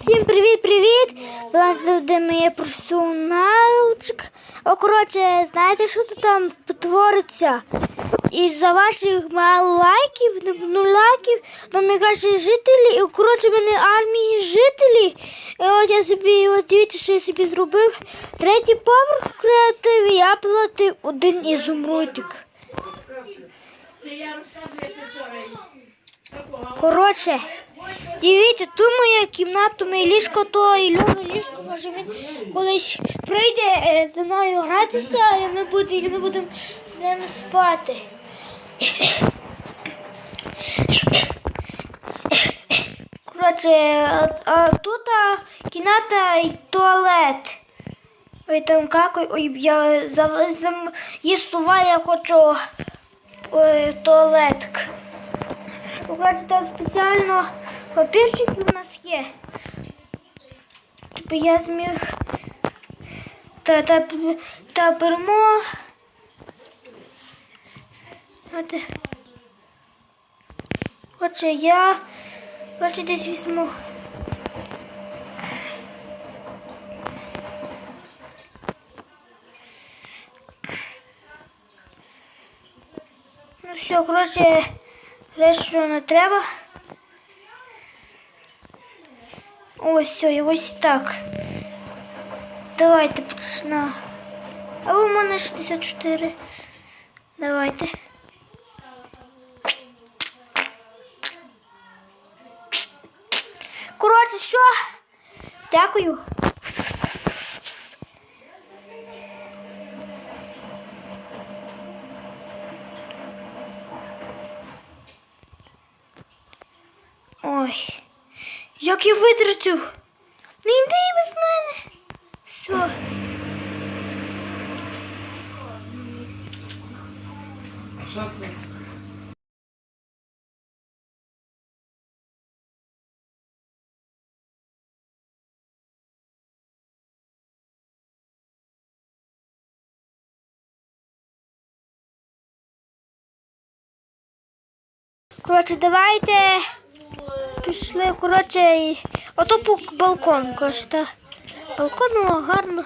Всім привіт-привіт! Давайте моє професіоналчик. О, коротше, знаєте, що тут там твориться? І за ваших мало лайків, ну лайків, до мене каже жителі, і коротше мене армії жителі. І от я собі, от дивіться, що я собі зробив. Третій поверх креатив, я платив один ізумрудик. Коротше, дивіться, тут моя кімната, моє ліжко, то і Льова ліжко, може він колись прийде е, зі мною гратися, і ми будемо, і з ними спати. Коротше, а, тут кімната і туалет. Ой, там какой, ой, я за, за, я хочу ой, туалетк. Покажу, спеціально папірчики у нас є. Типу я зміг та, та, та беремо. От, Отже, я Отже, десь візьму. Ну все, коротше, речі, що не треба. Ось все, і ось так. Давайте почнемо. А у мене 64. Давайте. Коротше, все. Дякую. Ой, як я витратю. Не йди без мене. Все. Що це? Коротше, давайте пішли, коротше, ото балкон, коротше, та. Балкон ну, гарно.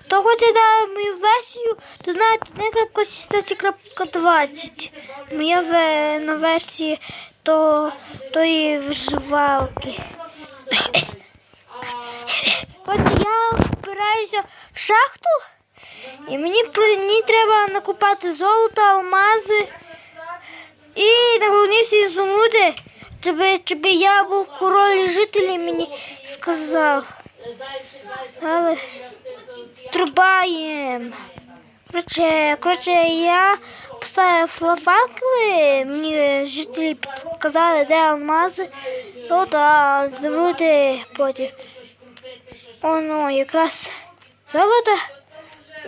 Хто хоче на мою версію, то знаєте, не крапка 20. Моя ве- на версії то, тої вживалки. От я впираюся в шахту, і мені ній треба накопати золото, алмази і найголовніше ізумруди, щоб, щоб я був король жителів, мені сказав. Але трубаєм. Коротше, коротше, я поставив факели, мені жителі підказали, де алмази, от, а зробити потім. О, ну, якраз золото.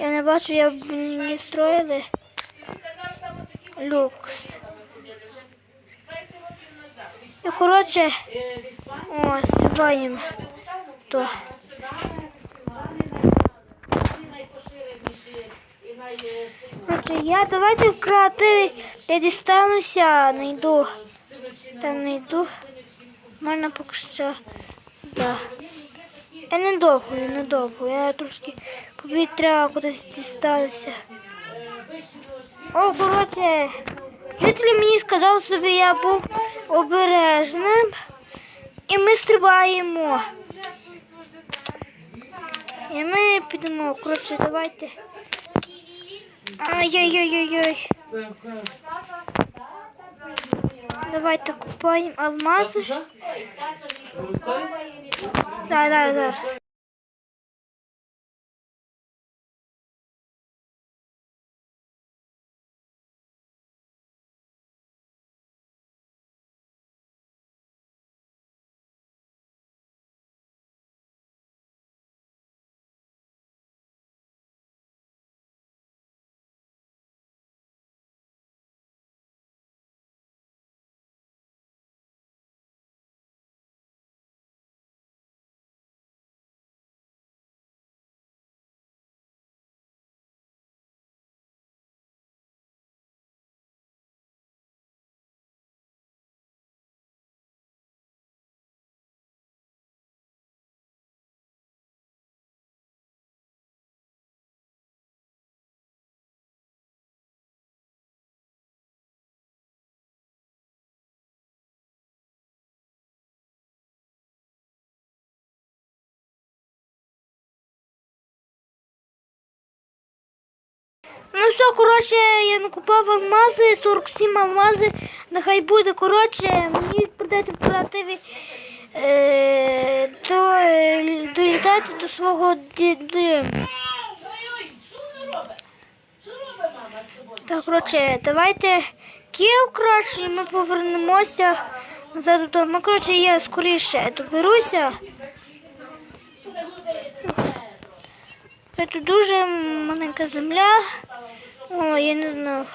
Я не бачу, як мені строїли. Люкс. І, коротше, о, стрибаємо. То. е, Короче, я давайте в креативі я дістануся, найду. Там найду. Можна поки що. Да. Я не довго, я не довго. Я трошки повітря кудись дістануся. О, коротше, жителі мені сказали, щоб я був обережним. І ми стрибаємо. І ми підемо, коротше, давайте. Ай-яй-яй-яй-яй. Давайте купаємо алмази. Да, да, да. Все, коротше, я накупав алмази, 47 алмази. Нехай буде, коротше, мені придеться в креативі е, до, е, долітати до свого тобою? Так, коротше, давайте кіл краще, ми повернемося назад додому. Коротше, я скоріше доберуся. Це дуже маленька земля. О, я не знав.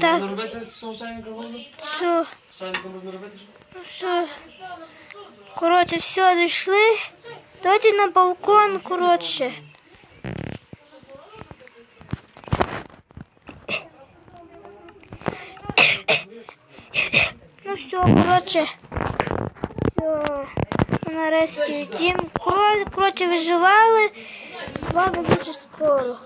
Так. Можна робити з цього чайника можна? Все, З можна робити все. Коротше, все, дійшли. Давайте на балкон, коротше. Ну все, коротше. Все. Нарешті дім. Коротше, виживали. Ладно, дуже скоро.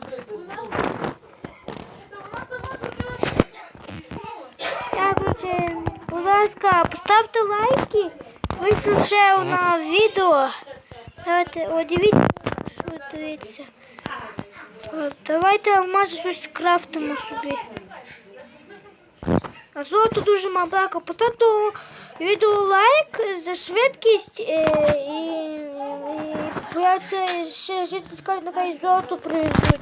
Так, коротше, будь ласка, поставте лайки. Вийшло ще на відео. Давайте, о, дивіться, що дивіться. Давайте алмази щось крафтимо собі. А золото дуже мабако. Поставте відео лайк за швидкість е, і, і я це ще швидко скажу, нехай золото привезуть.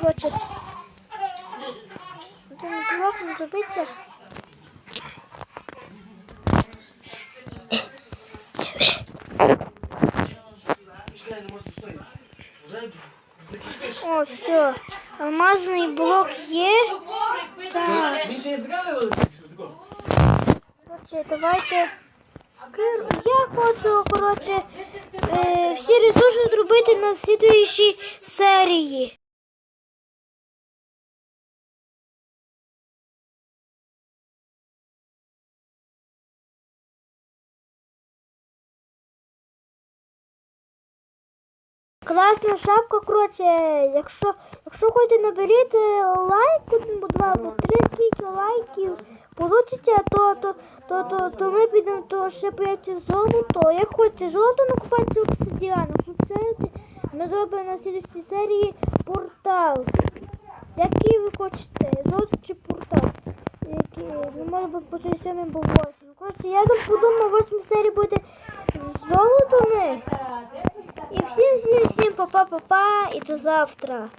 Коротше. Це не блок не добиться. О, все. Алмазний блок є. Так. Коротше, давайте. Я хочу, коротше, е, всі ресурси зробити на слідуючій серії. Класна шапка, коротше, якщо, якщо хочете наберіть е, лайк, або два, три скільки лайків получиться, то, то, то, то, то ми підемо, то ще появиться золото. Як хочете золото накупати обсидіану, суцети, ми зробимо на слідчій серії портал. Який ви хочете? Золото чи портал? Який, не може бути по 7 або 8. Коротше, я там подумав, 8 серії буде з золотами. І всім, всім, всім, па-па-па-па, і до завтра.